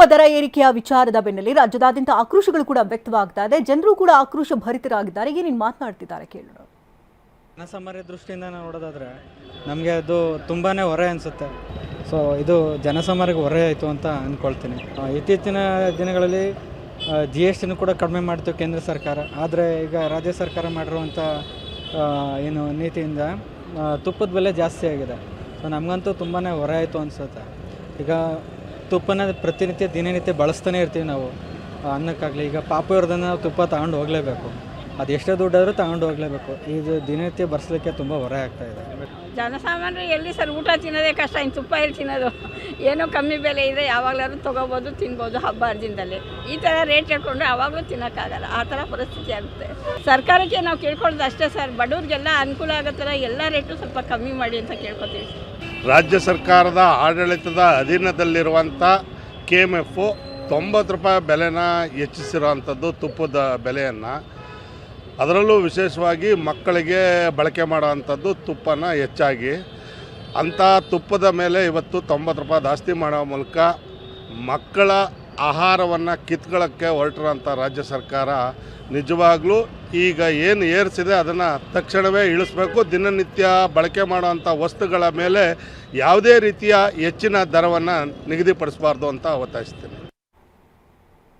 ತುಪ್ಪ ದರ ಏರಿಕೆಯ ವಿಚಾರದ ಬೆನ್ನಲ್ಲಿ ರಾಜ್ಯದಾದ್ಯಂತ ಆಕ್ರೋಶಗಳು ಕೂಡ ವ್ಯಕ್ತವಾಗ್ತಾ ಇದೆ. ಜನರು ಕೂಡ ಆಕ್ರೋಶ ಭರಿತರಾಗಿದ್ದಾರೆ. ಏನೇನು ಮಾತನಾಡ್ತಿದ್ದಾರೆ ಕೇಳೋಣ. ಜನಸಾಮಾನ್ಯ ದೃಷ್ಟಿಯಿಂದ ನೋಡೋದಾದ್ರೆ ನಮಗೆ ಅದು ತುಂಬಾ ಹೊರೆ ಅನಿಸುತ್ತೆ. ಸೊ ಇದು ಜನಸಾಮಾನ್ಯರಿಗೆ ಹೊರೆ ಆಯಿತು ಅಂತ ಅಂದ್ಕೊಳ್ತೀನಿ ಇತ್ತೀಚಿನ ದಿನಗಳಲ್ಲಿ ಜಿ ಎಸ್ ಟಿನೂ ಕೂಡ ಕಡಿಮೆ ಮಾಡ್ತು ಕೇಂದ್ರ ಸರ್ಕಾರ. ಆದರೆ ಈಗ ರಾಜ್ಯ ಸರ್ಕಾರ ಮಾಡಿರುವಂಥ ಏನು ನೀತಿಯಿಂದ ತುಪ್ಪದ ಬೆಲೆ ಜಾಸ್ತಿ ಆಗಿದೆ. ಸೊ ನಮಗಂತೂ ತುಂಬಾ ಹೊರೆ ಆಯಿತು ಅನಿಸುತ್ತೆ. ಈಗ ತುಪ್ಪನ ಪ್ರತಿನಿತ್ಯ ದಿನನಿತ್ಯ ಬಳಸ್ತಾನೆ ಇರ್ತೀವಿ ನಾವು. ಅನ್ನಕ್ಕಾಗಲಿ ಈಗ ಪಾಪ ಇರೋದನ್ನು ನಾವು ತುಪ್ಪ ತಗೊಂಡು ಹೋಗಲೇಬೇಕು. ಅದು ಎಷ್ಟೇ ದುಡ್ಡಾದರೂ ತಗೊಂಡು ಹೋಗಲೇಬೇಕು. ಇದು ದಿನನಿತ್ಯ ಬರ್ಸಲಿಕ್ಕೆ ತುಂಬ ಹೊರೆ ಆಗ್ತಾ ಇದೆ. ಜನಸಾಮಾನ್ಯರು ಎಲ್ಲಿ ಸರ್ ಊಟ ತಿನ್ನೋದೇ ಕಷ್ಟ, ಇನ್ನು ತುಪ್ಪ ಎಲ್ಲಿ ತಿನ್ನೋದು? ಏನೋ ಕಮ್ಮಿ ಬೆಲೆ ಇದೆ, ಯಾವಾಗಲಾದ್ರೂ ತೊಗೋಬೋದು, ತಿನ್ಬೋದು ಹಬ್ಬ ಹರಿದಿನದಲ್ಲಿ ಈ ಥರ ರೇಟ್ ಹೇಳ್ಕೊಂಡ್ರೆ ಆವಾಗಲೂ ತಿನ್ನೋಕ್ಕಾಗಲ್ಲ. ಆ ಥರ ಪರಿಸ್ಥಿತಿ ಆಗುತ್ತೆ. ಸರ್ಕಾರಕ್ಕೆ ನಾವು ಕೇಳ್ಕೊಳ್ಳೋದು ಅಷ್ಟೇ ಸರ್. ಬಡವ್ರಿಗೆಲ್ಲ ಅನುಕೂಲ ಆಗೋ ಥರ ಎಲ್ಲ ರೇಟು ಸ್ವಲ್ಪ ಕಮ್ಮಿ ಮಾಡಿ ಅಂತ ಕೇಳ್ಕೊತೀವಿ ರಾಜ್ಯ ಸರ್ಕಾರದ ಆಡಳಿತದ ಅಧೀನದಲ್ಲಿರುವಂಥ ಕೆ ಎಂ ಎಫು ತೊಂಬತ್ತು ರೂಪಾಯಿ ಬೆಲೆನ ಹೆಚ್ಚಿಸಿರುವಂಥದ್ದು ತುಪ್ಪದ ಬೆಲೆಯನ್ನು. ಅದರಲ್ಲೂ ವಿಶೇಷವಾಗಿ ಮಕ್ಕಳಿಗೆ ಬಳಕೆ ಮಾಡುವಂಥದ್ದು ತುಪ್ಪನ ಹೆಚ್ಚಾಗಿ. ಅಂಥ ತುಪ್ಪದ ಮೇಲೆ ಇವತ್ತು ತೊಂಬತ್ತು ರೂಪಾಯಿ ಜಾಸ್ತಿ ಮಾಡೋ ಮೂಲಕ ಮಕ್ಕಳ ಆಹಾರವನ್ನು ಕಿತ್ಕೊಳ್ಳೋಕ್ಕೆ ಹೊರಟಿರೋಂಥ ರಾಜ್ಯ ಸರ್ಕಾರ, ನಿಜವಾಗ್ಲೂ ಈಗ ಏನು ಏರಿಸಿದೆ ಅದನ್ನು ತಕ್ಷಣವೇ ಇಳಿಸ್ಬೇಕು. ದಿನನಿತ್ಯ ಬಳಕೆ ಮಾಡುವಂಥ ವಸ್ತುಗಳ ಮೇಲೆ ಯಾವುದೇ ರೀತಿಯ ಹೆಚ್ಚಿನ ದರವನ್ನು ನಿಗದಿಪಡಿಸಬಾರ್ದು ಅಂತ ಒತ್ತಾಯಿಸ್ತೀನಿ